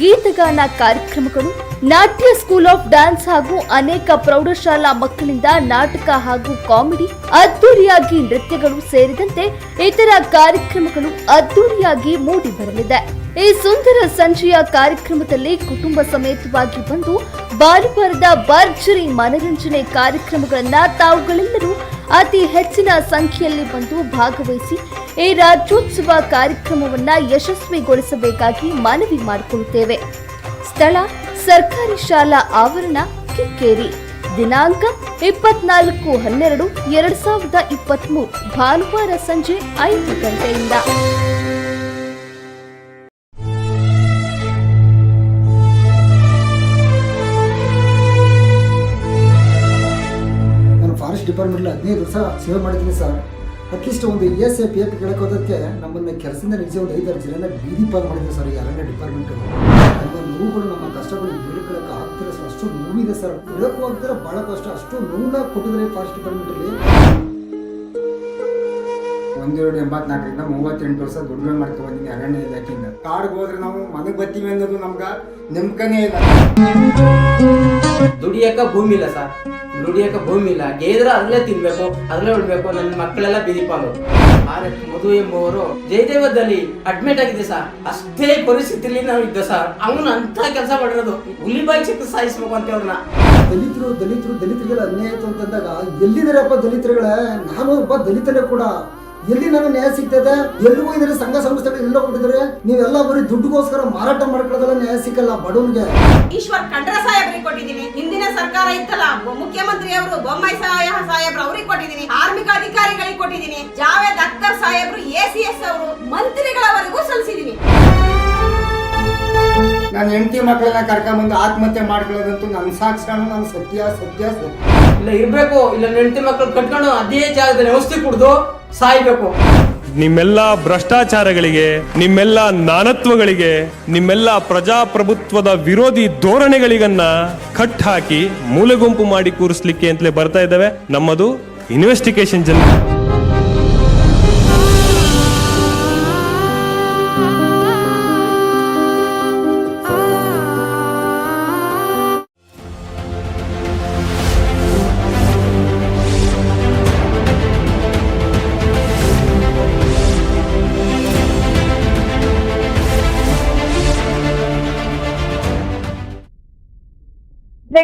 ಗೀತಗಾನ ಕಾರ್ಯಕ್ರಮಗಳು, ನಾಟ್ಯ ಸ್ಕೂಲ್ ಆಫ್ ಡ್ಯಾನ್ಸ್ ಹಾಗೂ ಅನೇಕ ಪ್ರೌಢಶಾಲಾ ಮಕ್ಕಳಿಂದ ನಾಟಕ ಹಾಗೂ ಕಾಮಿಡಿ, ಅದ್ದೂರಿಯಾಗಿ ನೃತ್ಯಗಳು ಸೇರಿದಂತೆ ಇತರ ಕಾರ್ಯಕ್ರಮಗಳು ಅದ್ದೂರಿಯಾಗಿ ಮೂಡಿ ಬರಲಿದೆ ಈ ಸುಂದರ ಸಂಜೆಯ ಕಾರ್ಯಕ್ರಮದಲ್ಲಿ ಕುಟುಂಬ ಸಮೇತವಾಗಿ ಬಂದು, ಭಾನುವಾರದ ಭರ್ಜರಿ ಮನರಂಜನೆ ಕಾರ್ಯಕ್ರಮಗಳನ್ನ ತಾವುಗಳೆಲ್ಲರೂ ಅತಿ ಹೆಚ್ಚಿನ ಸಂಖ್ಯೆಯಲ್ಲಿ ಬಂದು ಭಾಗವಹಿಸಿ ಈ ರಾಜ್ಯೋತ್ಸವ ಕಾರ್ಯಕ್ರಮವನ್ನ ಯಶಸ್ವಿಗೊಳಿಸಬೇಕಾಗಿ ಮನವಿ ಮಾಡಿಕೊಳ್ಳುತ್ತೇವೆ. ಸ್ಥಳ, ಸರ್ಕಾರಿ ಶಾಲಾ ಆವರಣ, ಕಿಕ್ಕೇರಿ. ದಿನಾಂಕ ಇಪ್ಪತ್ನಾಲ್ಕು ಹನ್ನೆರಡು, ಎರಡ್ ಸಾವಿರದ ಇಪ್ಪತ್ಮೂರು ಭಾನುವಾರ ಸಂಜೆ ಐದು ಗಂಟೆಯಿಂದ. ಹದಿನೈದು ವರ್ಷ ಸೇವೆ ಮಾಡಿದ್ದೀನಿ ಸರ್. ಅಟ್ಲೀಸ್ಟ್ ಒಂದು E S A P F ಕೇಳೋಕೋದಕ್ಕೆ ನಮ್ಮನ್ನು ಕೆಲಸದಿಂದ ನಿಜ ಒಂದು ಐದಾರು ಜನ ಬೀದಿ ಪಾಲ್ ಮಾಡಿದ್ವಿ ಸರ್ ಈ ಅರಣ್ಯ ಡಿಪಾರ್ಟ್ಮೆಂಟು ನಮ್ಮ ನೋವುಗಳು, ನಮ್ಮ ಕಷ್ಟಗಳು ಹೇಳ್ಕೊಳಕ್ಕೆ ಆಗ್ತಿಲ್ಲ ಸರ್. ಅಷ್ಟು ನೋವಿದೆ ಸರ್. ಹೇಳಕ್ಕೂ ಆಗ್ತಿಲ್ಲ ಭಾಳ ಕಷ್ಟ ಅಷ್ಟು ನೋವನ್ನ ಕೊಟ್ಟಿದ್ದಾರೆ ಫಾರೆಸ್ಟ್ ಡಿಪಾರ್ಟ್ಮೆಂಟಲ್ಲಿ ಒಂದೆರಡು ಎಂಬತ್ನಾಲ್ಕರಿಂದ ಮೂವತ್ತೆಂಟು ವರ್ಷ ದುಡಿಮೆ ಮಾಡ್ಕೊಂಡು ಬಂದಿದ್ದೀನಿ ಅರಣ್ಯ ಇಲಾಖೆಯಿಂದ. ಕಾಡ್ಗೆ ಹೋದ್ರೆ ನಾವು ಮನೆಗೆ ಬರ್ತೀವಿ ಅನ್ನೋದು ನಮ್ಗೆ ನಂಬಿಕೆನೇ ಇಲ್ಲ. ದುಡಿಯಕ ಭೂಮಿ ಇಲ್ಲ ಸರ್. ದುಡಿಯಕ ಭೂಮಿ ಇಲ್ಲ. ಗೇದ್ರ ಅಲ್ಲೇ ತಿನ್ಬೇಕು ಅಲ್ಲೇ ಉಳ್ಬೇಕು ನನ್ನ ಮಕ್ಕಳೆಲ್ಲ ಬಿದಿಪಾಲು ಆರ್ ಎಫ್ ಮಧು ಎಂಬುವರು ಜಯದೇವದಲ್ಲಿ ಅಡ್ಮಿಟ್ ಆಗಿದೆ ಸರ್. ಅಷ್ಟೇ ಪರಿಸ್ಥಿತಿಲಿ ನಾವು ಇದ್ದ ಸರ್. ಅವನು ಅಂತ ಕೆಲಸ ಮಾಡಿರೋದು. ಹುಲಿಬಾಯಿ ಚಿಕ್ಕ ಸಾಯಿಸ್ಬೇಕು ಅಂತ ಅವ್ರನ್ನ ದಲಿತರು ದಲಿತರು ದಲಿತರಿಗೆಲ್ಲ ಅನ್ಯಾಯ ಆಯ್ತು ಅಂತಂದಾಗ ಎಲ್ಲಿದ್ದಾರಪ್ಪ ದಲಿತರುಗಳೇ? ನಾನು ಒಬ್ಬ ದಲಿತನೇ ಕೂಡ. ಎಲ್ಲಿ ನನಗೆ ನ್ಯಾಯ ಸಿಗ್ತದೆ? ಎಲ್ಲಿಗೂ ಇದ್ರೆ ಸಂಘ ಸಂಸ್ಥೆಗಳು ಎಲ್ಲ ಕೊಟ್ಟಿದ್ರೆ ನೀವೆಲ್ಲ ಬರೀ ದುಡ್ಡುಗೋಸ್ಕರ ಮಾರಾಟ ಮಾಡ್ಕೊಳ್ಳೋದಲ್ಲ ನ್ಯಾಯ ಸಿಕ್ಕಲ್ಲ ಬಡವನಿಗೆ. ಈಶ್ವರ್ ಖಂಡ್ರ ಸಾಹೇಬ್ರಿಗೆ ಕೊಟ್ಟಿದ್ದೀನಿ. ಹಿಂದಿನ ಸರ್ಕಾರ ಇತ್ತಲ್ಲ ಮುಖ್ಯಮಂತ್ರಿ ಅವರು ಬೊಮ್ಮಾಯಿ ಸಹಾಯ ಸಾಹೇಬ್ರು ಅವ್ರಿಗೆ ಕೊಟ್ಟಿದ್ದೀನಿ. ಕಾರ್ಮಿಕ ಅಧಿಕಾರಿಗಳಿಗೆ ಕೊಟ್ಟಿದ್ದೀನಿ. ಜಾವೇದ್ ಅಖ್ತರ್ ಸಾಹೇಬ್ರು, ಎ ಸಿ ಎಸ್ ಅವರು ಮಂತ್ರಿಗಳವರೆಗೂ ಸಲ್ಲಿಸಿದ್ದೀನಿ. ನಾನು ಹೆಂಡತಿ ಮಕ್ಕಳನ್ನ ಕರ್ಕೊಂಬಂದು ಆತ್ಮಹತ್ಯೆ ಮಾಡ್ಕೊಳ್ಳೋದಂತೂ ನನ್ನ ಸಾಕ್ಷಾಣ ನನ್ನ ಸತ್ಯ ಸತ್ಯ ಸತ್ಯ. ಇಲ್ಲ ಇರಬೇಕು. ಇಲ್ಲ ಹೆಂಡತಿ ಮಕ್ಕಳು ಕಟ್ಕೊಂಡು ಅದೇ ಜಾಗದಲ್ಲಿ ಔಷಧಿ ಕುಡಿದು ಸಾಯ್ಬೇಕು. ನಿಮ್ಮೆಲ್ಲ ಭ್ರಷ್ಟಾಚಾರಗಳಿಗೆ ನಿಮ್ಮೆಲ್ಲ ನಾನತ್ವಗಳಿಗೆ ನಿಮ್ಮೆಲ್ಲ ಪ್ರಜಾಪ್ರಭುತ್ವದ ವಿರೋಧಿ ಧೋರಣೆಗಳಿಗನ್ನ ಕಟ್ ಹಾಕಿ ಮೂಲೆಗುಂಪು ಮಾಡಿ ಕೂರಿಸ್ಲಿಕ್ಕೆ ಅಂತಲೇ ಬರ್ತಾ ಇದ್ದಾವೆ ನಮ್ಮದು ಇನ್ವೆಸ್ಟಿಗೇಷನ್ ಜನ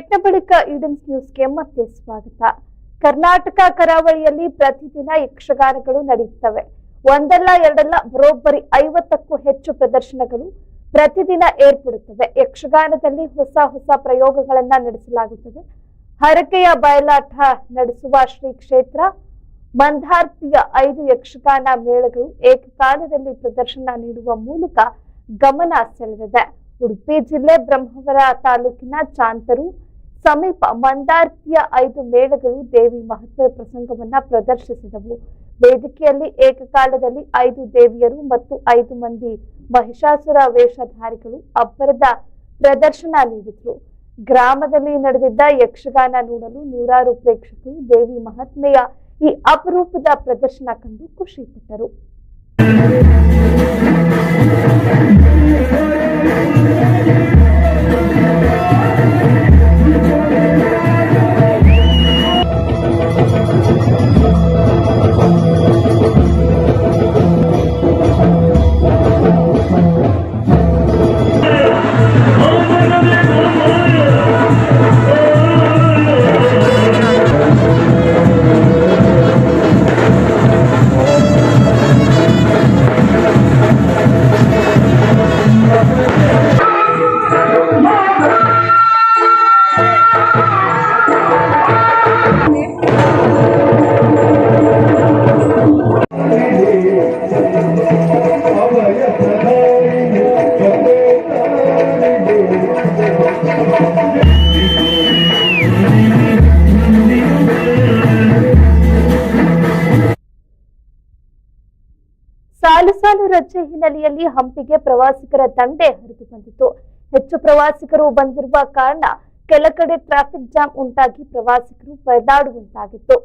ಬ್ರೇಕ್ನ ಬಳಿಕ ಈಡನ್ಸ್ ನ್ಯೂಸ್ಗೆ ಮತ್ತೆ ಸ್ವಾಗತ. ಕರ್ನಾಟಕ ಕರಾವಳಿಯಲ್ಲಿ ಪ್ರತಿದಿನ ಯಕ್ಷಗಾನಗಳು ನಡೆಯುತ್ತವೆ. ಒಂದಲ್ಲ, ಎರಡಲ್ಲ, ಬರೋಬ್ಬರಿ ಐವತ್ತಕ್ಕೂ ಹೆಚ್ಚು ಪ್ರದರ್ಶನಗಳು ಪ್ರತಿದಿನ ಏರ್ಪಡುತ್ತವೆ. ಯಕ್ಷಗಾನದಲ್ಲಿ ಹೊಸ ಹೊಸ ಪ್ರಯೋಗಗಳನ್ನ ನಡೆಸಲಾಗುತ್ತದೆ. ಹರಕೆಯ ಬಯಲಾಟ ನಡೆಸುವ ಶ್ರೀ ಕ್ಷೇತ್ರ ಮಂದಾರ್ತಿಯ ಐದು ಯಕ್ಷಗಾನ ಮೇಳಗಳು ಏಕಕಾಲದಲ್ಲಿ ಪ್ರದರ್ಶನ ನೀಡುವ ಮೂಲಕ ಗಮನ ಸೆಳೆದಿದೆ. ಉಡುಪಿ ಜಿಲ್ಲೆ ಬ್ರಹ್ಮವರ ತಾಲೂಕಿನ ಚಾಂತರು ಸಮೀಪ ಮಂದಾರ್ತಿಯ ಐದು ಮೇಳಗಳು ದೇವಿ ಮಹತ್ವ ಪ್ರಸಂಗವನ್ನ ಪ್ರದರ್ಶಿಸಿದವು. ವೇದಿಕೆಯಲ್ಲಿ ಏಕಕಾಲದಲ್ಲಿ ಐದು ದೇವಿಯರು ಮತ್ತು ಐದು ಮಂದಿ ಮಹಿಷಾಸುರ ವೇಷಧಾರಿಗಳು ಅಬ್ಬರದ ಪ್ರದರ್ಶನ ನೀಡಿದ್ರು. ಗ್ರಾಮದಲ್ಲಿ ನಡೆದಿದ್ದ ಯಕ್ಷಗಾನ ನೋಡಲು ನೂರಾರು ಪ್ರೇಕ್ಷಕರು ದೇವಿ ಮಹಾತ್ಮೆಯ ಈ ಅಪರೂಪದ ಪ್ರದರ್ಶನ ಕಂಡು ಖುಷಿಪಟ್ಟರು ಹಿನ್ನೆಲೆಯಲ್ಲಿ ಹಂಪಿಗೆ ಪ್ರವಾಸಿಗರ ದಂಡೆ ಹರಿದು ಬಂದಿತು ಹೆಚ್ಚು ಪ್ರವಾಸಿಗರು ಬಂದಿರುವ ಕಾರಣ ಕೆಲ ಕಡೆ ಟ್ರಾಫಿಕ್ ಜಾಮ್ ಉಂಟಾಗಿ ಪ್ರವಾಸಿಗರು ಪರದಾಡುವಂತಾಗಿತ್ತು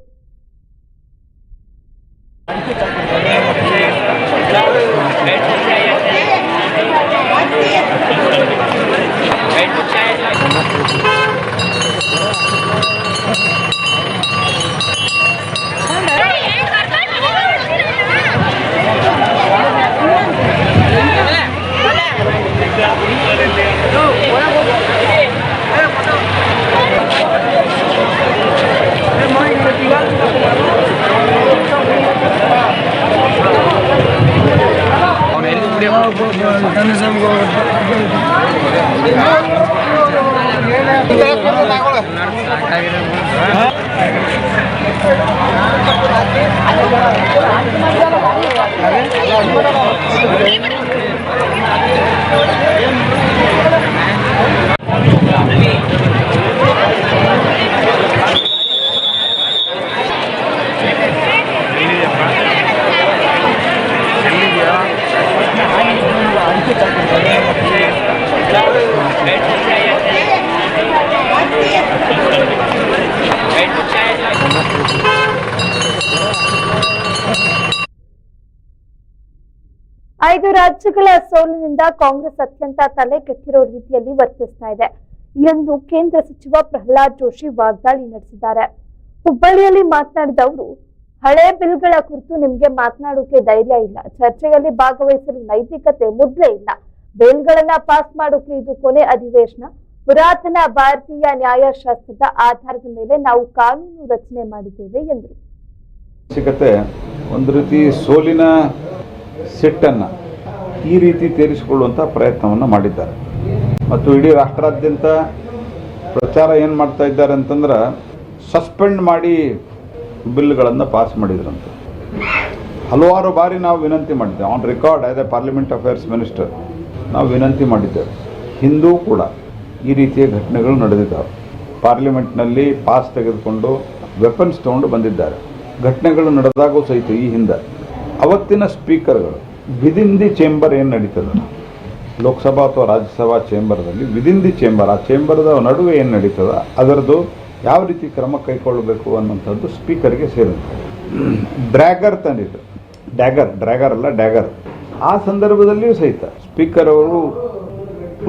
ರಾಜ್ಯಗಳ ಸೋಲಿನಿಂದ ಕಾಂಗ್ರೆಸ್ ಅತ್ಯಂತ ತಲೆ ಕೆಟ್ಟಿರೋ ರೀತಿಯಲ್ಲಿ ವರ್ತಿಸ್ತಾ ಇದೆ ಎಂದು ಕೇಂದ್ರ ಸಚಿವ ಪ್ರಹ್ಲಾದ್ ಜೋಶಿ ವಾಗ್ದಾಳಿ ನಡೆಸಿದ್ದಾರೆ. ಹುಬ್ಬಳ್ಳಿಯಲ್ಲಿ ಮಾತನಾಡಿದ ಅವರು, ಹಳೆ ಬಿಲ್ಗಳ ಕುರಿತು ನಿಮ್ಗೆ ಮಾತನಾಡೋಕೆ ಧೈರ್ಯ ಇಲ್ಲ. ಚರ್ಚೆಯಲ್ಲಿ ಭಾಗವಹಿಸಲು ನೈತಿಕತೆ ಮುದ್ರೆ ಇಲ್ಲ. ಬಿಲ್ಗಳನ್ನ ಪಾಸ್ ಮಾಡೋಕೆ ಇದು ಕೊನೆ ಅಧಿವೇಶನ. ಪುರಾತನ ಭಾರತೀಯ ನ್ಯಾಯಶಾಸ್ತ್ರದ ಆಧಾರದ ಮೇಲೆ ನಾವು ಕಾನೂನು ರಚನೆ ಮಾಡಿದ್ದೇವೆ ಎಂದರು. ಒಂದು ರೀತಿ ಸೋಲಿನ ಸಿಟ್ಟನ್ನು ಈ ರೀತಿ ತೀರಿಸಿಕೊಳ್ಳುವಂಥ ಪ್ರಯತ್ನವನ್ನು ಮಾಡಿದ್ದಾರೆ. ಮತ್ತು ಇಡೀ ರಾಷ್ಟ್ರಾದ್ಯಂತ ಪ್ರಚಾರ ಏನು ಮಾಡ್ತಾ ಇದ್ದಾರೆ ಅಂತಂದ್ರೆ ಸಸ್ಪೆಂಡ್ ಮಾಡಿ ಬಿಲ್ಗಳನ್ನು ಪಾಸ್ ಮಾಡಿದ್ರಂತೆ. ಹಲವಾರು ಬಾರಿ ನಾವು ವಿನಂತಿ ಮಾಡಿದ್ದೆವು. On record as a parliament affairs minister ನಾವು ವಿನಂತಿ ಮಾಡಿದ್ದೇವೆ. ಹಿಂದೂ ಕೂಡ ಈ ರೀತಿಯ ಘಟನೆಗಳು ನಡೆದಿದ್ದಾವೆ. ಪಾರ್ಲಿಮೆಂಟ್ನಲ್ಲಿ ಪಾಸ್ ತೆಗೆದುಕೊಂಡು ವೆಪನ್ಸ್ ತೊಗೊಂಡು ಬಂದಿದ್ದಾರೆ. ಘಟನೆಗಳು ನಡೆದಾಗೂ ಸಹಿತ ಈ ಹಿಂದೆ. ಅವತ್ತಿನ ಸ್ಪೀಕರ್ಗಳು ವಿದಿನ್ ದಿ ಚೇಂಬರ್ ಏನು ನಡೀತದ? ಲೋಕಸಭಾ ಅಥವಾ ರಾಜ್ಯಸಭಾ ಚೇಂಬರ್ದಲ್ಲಿ ವಿದಿನ್ ದಿ ಚೇಂಬರ್ ಆ ಚೇಂಬರ್ದ ನಡುವೆ ಏನು ನಡೀತದ? ಅದರದ್ದು ಯಾವ ರೀತಿ ಕ್ರಮ ಕೈಗೊಳ್ಳಬೇಕು ಅನ್ನುವಂಥದ್ದು ಸ್ಪೀಕರ್ಗೆ ಸೇರುತ್ತೆ ಡ್ರ್ಯಾಗರ್ ತಂದಿದ್ರು ಡ್ಯಾಗರ್ ಡ್ರ್ಯಾಗರ್ ಅಲ್ಲ ಡ್ಯಾಗರ್ ಆ ಸಂದರ್ಭದಲ್ಲಿಯೂ ಸಹಿತ ಸ್ಪೀಕರ್ ಅವರು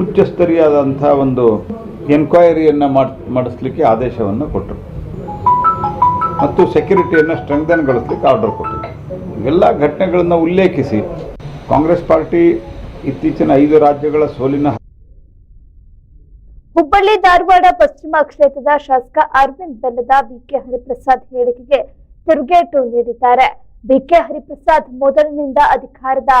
ಉಚ್ಚಸ್ತರೀಯಾದಂಥ ಒಂದು ಎನ್ಕ್ವೈರಿಯನ್ನು ಮಾಡಿಸ್ಲಿಕ್ಕೆ ಆದೇಶವನ್ನು ಕೊಟ್ಟರು. ಮತ್ತು ಸೆಕ್ಯೂರಿಟಿಯನ್ನು ಸ್ಟ್ರೆಂಗ್ದನ್ಗೊಳಿಸ್ಲಿಕ್ಕೆ ಆರ್ಡರ್ ಕೊಟ್ಟರು ಎಲ್ಲ ಘಟನೆಗಳನ್ನು ಉಲ್ಲೇಖಿಸಿ ಕಾಂಗ್ರೆಸ್ ಪಾರ್ಟಿ ಇತ್ತೀಚಿನ ಐದು ರಾಜ್ಯಗಳ ಸೋಲಿನ ಹುಬ್ಬಳ್ಳಿ, ಧಾರವಾಡ, ಪಶ್ಚಿಮ ಕ್ಷೇತ್ರದ ಶಾಸಕ ಅರವಿಂದ್ ಬೆಲ್ಲದ ಬಿಕೆ ಹರಿಪ್ರಸಾದ್ ಹೇಳಿಕೆಗೆ ತಿರುಗೇಟು ನೀಡಿದ್ದಾರೆ. ಬಿಕೆ ಹರಿಪ್ರಸಾದ್ ಮೊದಲಿನಿಂದ ಅಧಿಕಾರದ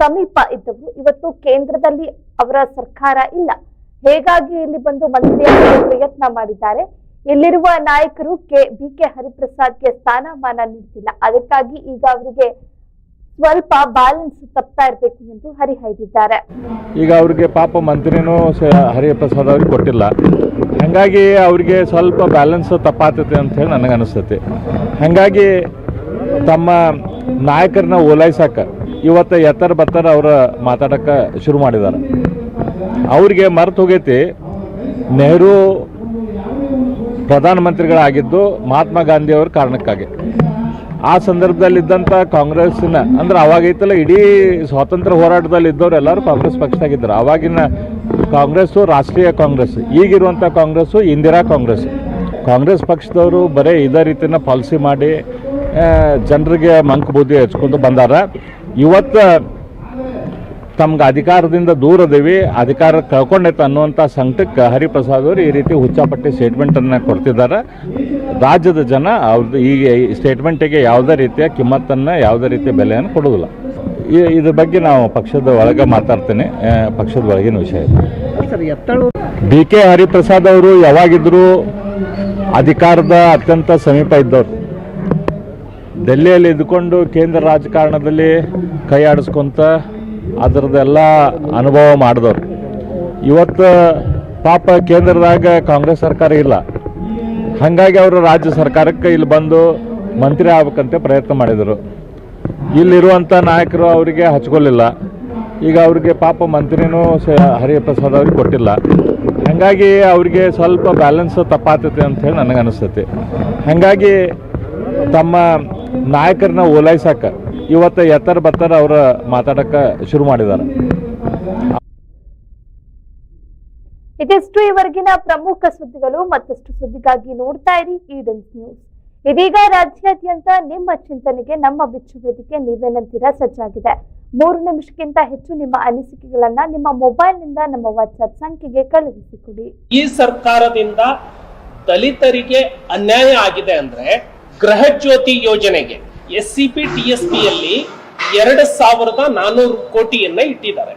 ಸಮೀಪ ಇದ್ದವರು. ಇವತ್ತು ಕೇಂದ್ರದಲ್ಲಿ ಅವರ ಸರ್ಕಾರ ಇಲ್ಲ. ಹೇಗಾಗಿ ಇಲ್ಲಿ ಬಂದು ಮಂತ್ರಿಯಾಗಲು ಪ್ರಯತ್ನ ಮಾಡಿದ್ದಾರೆ. ಇಲ್ಲಿರುವ ನಾಯಕರು ಕೆ ಬಿಕೆ ಹರಿಪ್ರಸಾದ್ಗೆ ಸ್ಥಾನಮಾನ ನೀಡುತ್ತಿಲ್ಲ ಅದಕ್ಕಾಗಿ ಈಗ ಅವರಿಗೆ ಸ್ವಲ್ಪ ಬ್ಯಾಲೆನ್ಸ್ ತಪ್ತಾ ಇರಬೇಕು ಎಂದು ಹರಿಹಾಯ್ದಿದ್ದಾರೆ ಈಗ ಅವ್ರಿಗೆ ಪಾಪ ಮಂತ್ರಿನೂ ಹರಿಪ್ರಸಾದ್ ಅವ್ರಿಗೆ ಕೊಟ್ಟಿಲ್ಲ. ಹಾಗಾಗಿ ಅವ್ರಿಗೆ ಸ್ವಲ್ಪ ಬ್ಯಾಲೆನ್ಸ್ ತಪ್ಪಾತೈತೆ ಅಂತ ಹೇಳಿ ನನಗೆ ಅನಿಸ್ತೈತಿ. ಹಾಗಾಗಿ ತಮ್ಮ ನಾಯಕರನ್ನ ಓಲೈಸಕ್ಕೆ ಇವತ್ತು ಎತ್ತರ ಬತ್ತರ ಅವರ ಮಾತಾಡಕ್ಕೆ ಶುರು ಮಾಡಿದ್ದಾರೆ. ಅವ್ರಿಗೆ ಮರ್ತು ಹೋಗೈತಿ. ನೆಹರು ಪ್ರಧಾನಮಂತ್ರಿಗಳಾಗಿದ್ದು ಮಹಾತ್ಮ ಗಾಂಧಿ ಅವ್ರ ಕಾರಣಕ್ಕಾಗಿ. ಆ ಸಂದರ್ಭದಲ್ಲಿದ್ದಂಥ ಕಾಂಗ್ರೆಸ್ಸಿನ, ಅಂದ್ರೆ ಅವಾಗೈತಲ್ಲ ಇಡೀ ಸ್ವಾತಂತ್ರ್ಯ ಹೋರಾಟದಲ್ಲಿ ಇದ್ದವ್ರು ಎಲ್ಲರೂ ಕಾಂಗ್ರೆಸ್ ಪಕ್ಷದಾಗಿದ್ದರು. ಅವಾಗಿನ ಕಾಂಗ್ರೆಸ್ಸು ರಾಷ್ಟ್ರೀಯ ಕಾಂಗ್ರೆಸ್ ಈಗಿರುವಂಥ ಕಾಂಗ್ರೆಸ್ಸು ಇಂದಿರಾ ಕಾಂಗ್ರೆಸ್. ಕಾಂಗ್ರೆಸ್ ಪಕ್ಷದವರು ಬರೀ ಇದೇ ರೀತಿನ ಪಾಲಿಸಿ ಮಾಡಿ ಜನರಿಗೆ ಮಂಕ್ ಬುದ್ಧಿ ಹಚ್ಕೊಂಡು ಬಂದಾರ. ಇವತ್ತು ತಮ್ಗೆ ಅಧಿಕಾರದಿಂದ ದೂರ ದೇವಿ ಅಧಿಕಾರ ಕಳ್ಕೊಂಡೈತೆ ಅನ್ನುವಂಥ ಸಂಕಟಕ್ಕೆ ಹರಿಪ್ರಸಾದ್ ಅವರು ಈ ರೀತಿ ಹುಚ್ಚಾಪಟ್ಟಿ ಸ್ಟೇಟ್ಮೆಂಟನ್ನು ಕೊಡ್ತಿದ್ದಾರೆ ರಾಜ್ಯದ ಜನ ಅವ್ರದ್ದು ಈಗ ಈ ಸ್ಟೇಟ್ಮೆಂಟಿಗೆ ಯಾವುದೇ ರೀತಿಯ ಕಿಮ್ಮತ್ತನ್ನು ಯಾವುದೇ ರೀತಿಯ ಬೆಲೆಯನ್ನು ಕೊಡೋದಿಲ್ಲ ಈ ಇದ್ರ ಬಗ್ಗೆ ನಾವು ಪಕ್ಷದ ಒಳಗೆ ಮಾತಾಡ್ತೇನೆ. ಪಕ್ಷದ ಒಳಗಿನ ವಿಷಯ ಇದು. ಬಿ ಕೆ ಹರಿಪ್ರಸಾದ್ ಅವರು ಯಾವಾಗಿದ್ದರೂ ಅಧಿಕಾರದ ಅತ್ಯಂತ ಸಮೀಪ ಇದ್ದವರು. ದೆಲ್ಲಿಯಲ್ಲಿ ಇದ್ದುಕೊಂಡು ಕೇಂದ್ರ ರಾಜಕಾರಣದಲ್ಲಿ ಕೈ ಆಡಿಸ್ಕೊಂತ ಅದರದ್ದೆಲ್ಲ ಅನುಭವ ಮಾಡಿದವರು. ಇವತ್ತು ಪಾಪ ಕೇಂದ್ರದಾಗ ಕಾಂಗ್ರೆಸ್ ಸರ್ಕಾರ ಇಲ್ಲ. ಹಾಗಾಗಿ ಅವರು ರಾಜ್ಯ ಸರ್ಕಾರಕ್ಕೆ ಇಲ್ಲಿ ಬಂದು ಮಂತ್ರಿ ಆಗ್ಬೇಕಂತ ಪ್ರಯತ್ನ ಮಾಡಿದರು. ಇಲ್ಲಿರುವಂಥ ನಾಯಕರು ಅವರಿಗೆ ಹಚ್ಕೊಳ್ಳಿಲ್ಲ. ಈಗ ಅವ್ರಿಗೆ ಪಾಪ ಮಂತ್ರಿನೂ ಹರಿಪ್ರಸಾದ್ ಅವ್ರಿಗೆ ಕೊಟ್ಟಿಲ್ಲ. ಹಾಗಾಗಿ ಅವ್ರಿಗೆ ಸ್ವಲ್ಪ ಬ್ಯಾಲೆನ್ಸ್ ತಪ್ಪಾತೈತೆ ಅಂತ ಹೇಳಿ ನನಗೆ ಅನಿಸ್ತೈತಿ. ಹಾಗಾಗಿ ತಮ್ಮ ನಾಯಕರನ್ನ ಓಲೈಸಕ್ಕೆ ಇವತ್ತು ಎತ್ತರ ಬತ್ತರ ಅವರು ಮಾತಾಡೋಕ್ಕೆ ಶುರು ಮಾಡಿದ್ದಾರೆ. ಇದಿಷ್ಟು ಇವರೆಗಿನ ಪ್ರಮುಖ ಸುದ್ದಿಗಳು ಮತ್ತಷ್ಟು ಸುದ್ದಿಗಾಗಿ ನೋಡ್ತಾ ಇರಿ ಈಡನ್ಸ್ ನ್ಯೂಸ್ ಇದೀಗ ರಾಜ್ಯಾದ್ಯಂತ ನಿಮ್ಮ ಚಿಂತನೆಗೆ, ನಮ್ಮ ಬಿಚ್ಚು ವೇದಿಕೆ ನೀವೇನಂತೀರಾ ಸಜ್ಜಾಗಿದೆ. ಮೂರು ನಿಮಿಷಕ್ಕಿಂತ ಹೆಚ್ಚು ನಿಮ್ಮ ಅನಿಸಿಕೆಗಳನ್ನ ನಿಮ್ಮ ಮೊಬೈಲ್ನಿಂದ, ನಮ್ಮ ವಾಟ್ಸ್ಆಪ್ ಸಂಖ್ಯೆಗೆ ಕಳುಹಿಸಿಕೊಡಿ. ಈ ಸರ್ಕಾರದಿಂದ ದಲಿತರಿಗೆ ಅನ್ಯಾಯ ಆಗಿದೆ ಅಂದ್ರೆ ಗೃಹ ಜ್ಯೋತಿ ಯೋಜನೆಗೆ S C P T S P ಯಲ್ಲಿ ಎರಡು ಸಾವಿರದ ನಾನೂರು ಕೋಟಿಯನ್ನ ಇಟ್ಟಿದ್ದಾರೆ.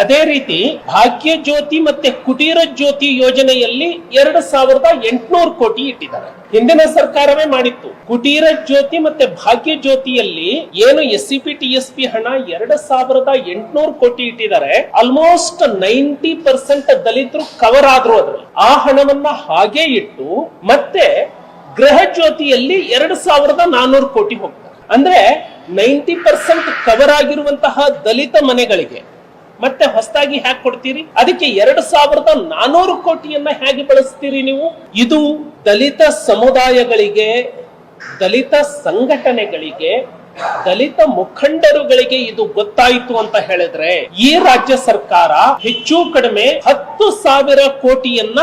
ಅದೇ ರೀತಿ ಭಾಗ್ಯ ಜ್ಯೋತಿ ಮತ್ತೆ ಕುಟೀರ ಜ್ಯೋತಿ ಯೋಜನೆಯಲ್ಲಿ ಎರಡು ಸಾವಿರದ ಎಂಟುನೂರು ಕೋಟಿ ಇಟ್ಟಿದ್ದಾರೆ. ಹಿಂದಿನ ಸರ್ಕಾರವೇ ಮಾಡಿತ್ತು. ಕುಟೀರ ಜ್ಯೋತಿ ಮತ್ತೆ ಭಾಗ್ಯ ಜ್ಯೋತಿಯಲ್ಲಿ ಏನು S C P T S P ಹಣ ಎರಡು ಸಾವಿರದ ಎಂಟುನೂರು ಕೋಟಿ ಇಟ್ಟಿದ್ದಾರೆ. ಆಲ್ಮೋಸ್ಟ್ ನೈಂಟಿ ಪರ್ಸೆಂಟ್ ದಲಿತರು ಕವರ್ ಆದ್ರು ಅದ್ರಲ್ಲಿ. ಆ ಹಣವನ್ನ ಹಾಗೆ ಇಟ್ಟು ಮತ್ತೆ ಗೃಹ ಜ್ಯೋತಿಯಲ್ಲಿ ಎರಡು ಸಾವಿರದ ನಾನೂರು ಕೋಟಿ ಹೋಗ್ತಾರೆ. ಅಂದ್ರೆ ನೈಂಟಿ ಪರ್ಸೆಂಟ್ ಕವರ್ ಆಗಿರುವಂತಹ ದಲಿತ ಮನೆಗಳಿಗೆ ಮತ್ತೆ ಹೊಸದಾಗಿ ಹ್ಯಾಕ್ ಕೊಡ್ತೀರಿ? ಅದಕ್ಕೆ ಎರಡು ಸಾವಿರದ ನಾನೂರು ಕೋಟಿಯನ್ನ ಹೇಗೆ ಬಳಸ್ತೀರಿ ನೀವು? ಇದು ದಲಿತ ಸಮುದಾಯಗಳಿಗೆ, ದಲಿತ ಸಂಘಟನೆಗಳಿಗೆ, ದಲಿತ ಮುಖಂಡರುಗಳಿಗೆ ಇದು ಗೊತ್ತಾಯಿತು ಅಂತ ಹೇಳಿದ್ರೆ ಈ ರಾಜ್ಯ ಸರ್ಕಾರ ಹೆಚ್ಚು ಕಡಿಮೆ ಹತ್ತು ಸಾವಿರ ಕೋಟಿಯನ್ನ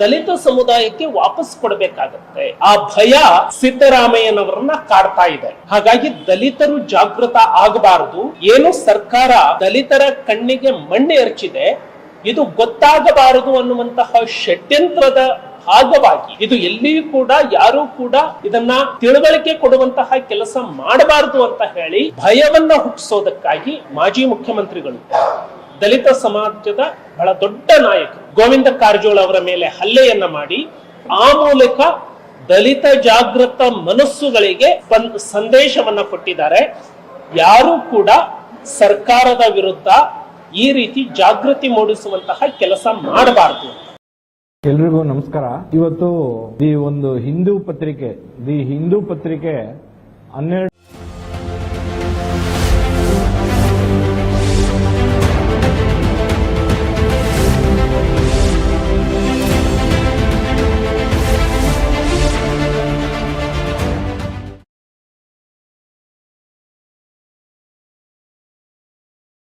ದಲಿತ ಸಮುದಾಯಕ್ಕೆ ವಾಪಸ್ ಕೊಡಬೇಕಾಗುತ್ತೆ. ಆ ಭಯ ಸಿದ್ದರಾಮಯ್ಯನವರನ್ನ ಕಾಡ್ತಾ ಇದೆ. ಹಾಗಾಗಿ ದಲಿತರು ಜಾಗೃತ ಆಗಬಾರದು. ಏನು ಸರ್ಕಾರ ದಲಿತರ ಕಣ್ಣಿಗೆ ಮಣ್ಣು ಎರಚಿದೆ ಇದು ಗೊತ್ತಾಗಬಾರದು ಅನ್ನುವಂತಹ ಷಡ್ಯಂತ್ರದ ಭಾಗವಾಗಿ ಇದು ಎಲ್ಲಿಯೂ ಕೂಡ, ಯಾರು ಕೂಡ ಇದನ್ನ ತಿಳುವಳಿಕೆ ಕೊಡುವಂತಹ ಕೆಲಸ ಮಾಡಬಾರದು ಅಂತ ಹೇಳಿ ಭಯವನ್ನ ಹುಟ್ಟಿಸೋದಕ್ಕಾಗಿ ಮಾಜಿ ಮುಖ್ಯಮಂತ್ರಿಗಳು ದಲಿತ ಸಮಾಜದ ಬಹಳ ದೊಡ್ಡ ನಾಯಕ ಗೋವಿಂದ ಕಾರಜೋಳ ಅವರ ಮೇಲೆ ಹಲ್ಲೆಯನ್ನ ಮಾಡಿ, ಆ ಮೂಲಕ ದಲಿತ ಜಾಗೃತ ಮನಸ್ಸುಗಳಿಗೆ ಸಂದೇಶವನ್ನ ಕೊಟ್ಟಿದ್ದಾರೆ. ಯಾರು ಕೂಡ ಸರ್ಕಾರದ ವಿರುದ್ಧ ಈ ರೀತಿ ಜಾಗೃತಿ ಮೂಡಿಸುವಂತಹ ಕೆಲಸ ಮಾಡಬಾರದು. ಎಲ್ರಿಗೂ ನಮಸ್ಕಾರ. ಇವತ್ತು ದಿ ಒಂದು ಹಿಂದೂ ಪತ್ರಿಕೆ, ದಿ ಹಿಂದೂ ಪತ್ರಿಕೆ ಹನ್ನೆರಡು